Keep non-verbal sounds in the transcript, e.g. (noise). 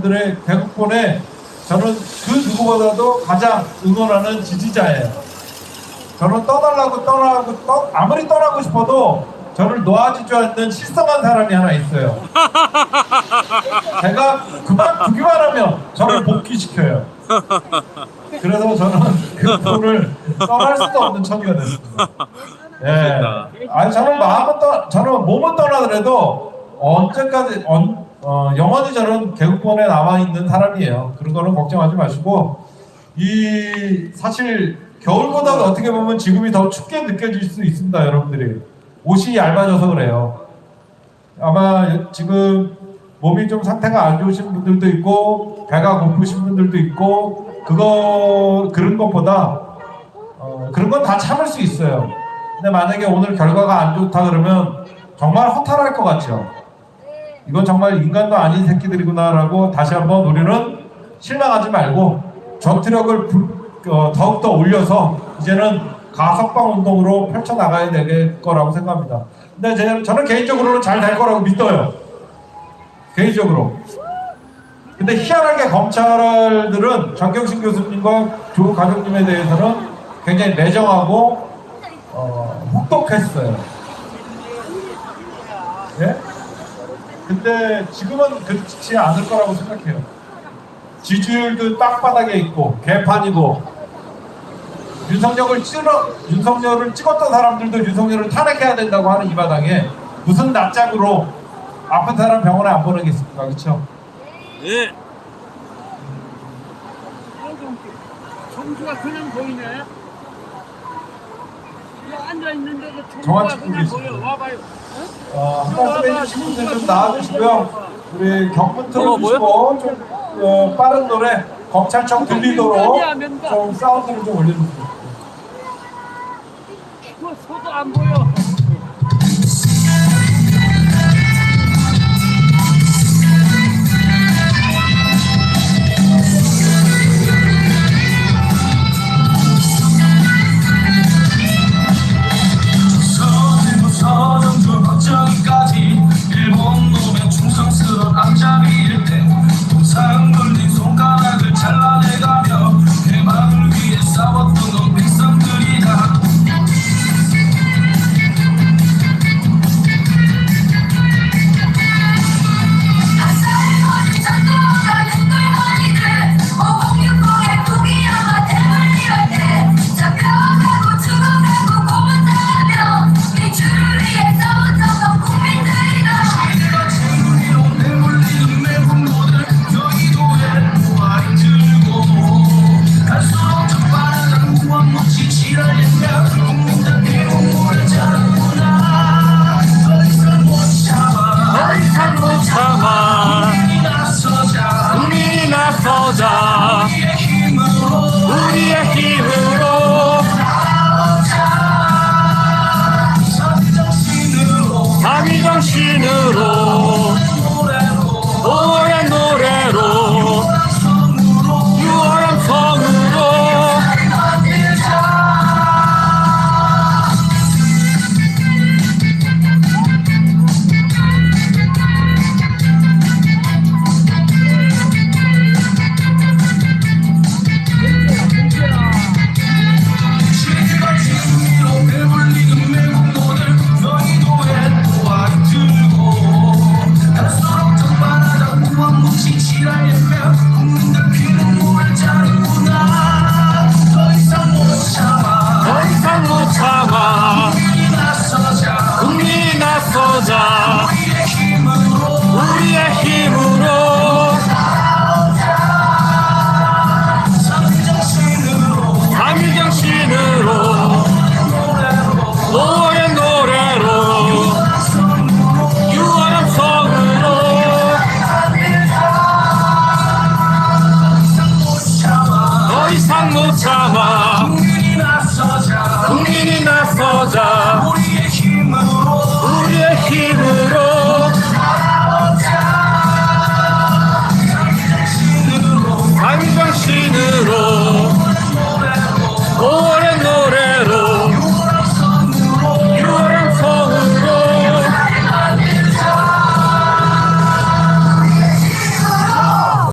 여러분들의 대국본에 저는 그 누구보다도 가장 응원하는 지지자예요. 저는 떠나려고 떠나고 떠, 아무리 떠나고 싶어도 저를 놓아주지 않는 실성한 사람이 하나 있어요. (laughs) 제가 그만 두기만 하면 저를 복귀시켜요. 그래서 저는 그 분을 떠날 수도 없는 처지가 됐습니다. 예. 아니 저는 마음은 떠, 저는 몸은 떠나더라도 언제까지 언, 어, 영원히 저는 개국본에 남아 있는 사람이에요. 그런 거는 걱정하지 마시고 이 사실 겨울보다 어떻게 보면 지금이 더 춥게 느껴질 수 있습니다, 여러분들이 옷이 얇아져서 그래요. 아마 지금 몸이 좀 상태가 안 좋으신 분들도 있고 배가 고프신 분들도 있고 그거 그런 것보다 어, 그런 건 다 참을 수 있어요. 근데 만약에 오늘 결과가 안 좋다 그러면 정말 허탈할 것 같죠. 이건 정말 인간도 아닌 새끼들이구나라고 다시 한번 우리는 실망하지 말고 전투력을 부- 어, 더욱더 올려서 이제는 가석방 운동으로 펼쳐 나가야 될 거라고 생각합니다. 근데 제, 저는 개인적으로는 잘 될 거라고 믿어요. 개인적으로. 근데 희한하게 검찰들은 정경심 교수님과 조 가족님에 대해서는 굉장히 매정하고 어, 혹독했어요. 예? 근데 지금은 그렇지 않을 거라고 생각해요. 지지율도 땅바닥에 있고 개판이고 윤석열을 찍어 윤석열을 찍었던 사람들도 윤석열을 탄핵해야 된다고 하는 이 마당에 무슨 낯짝으로 아픈 사람 병원에 안 보내겠습니까, 그렇죠? 예. 청수가 그냥 보이네. 정한. 와봐요. 어, 한 말씀 해주신 분들 좀 나와주시고요. 우리 경문 어, 틀어주시고 좀 어, 빠른 노래 검찰청 들리도록 좀 사운드를 좀 올려주세요. 그 소도 안 보여. 세상 못 참아. 국민이 나서자. 국민이 나서자.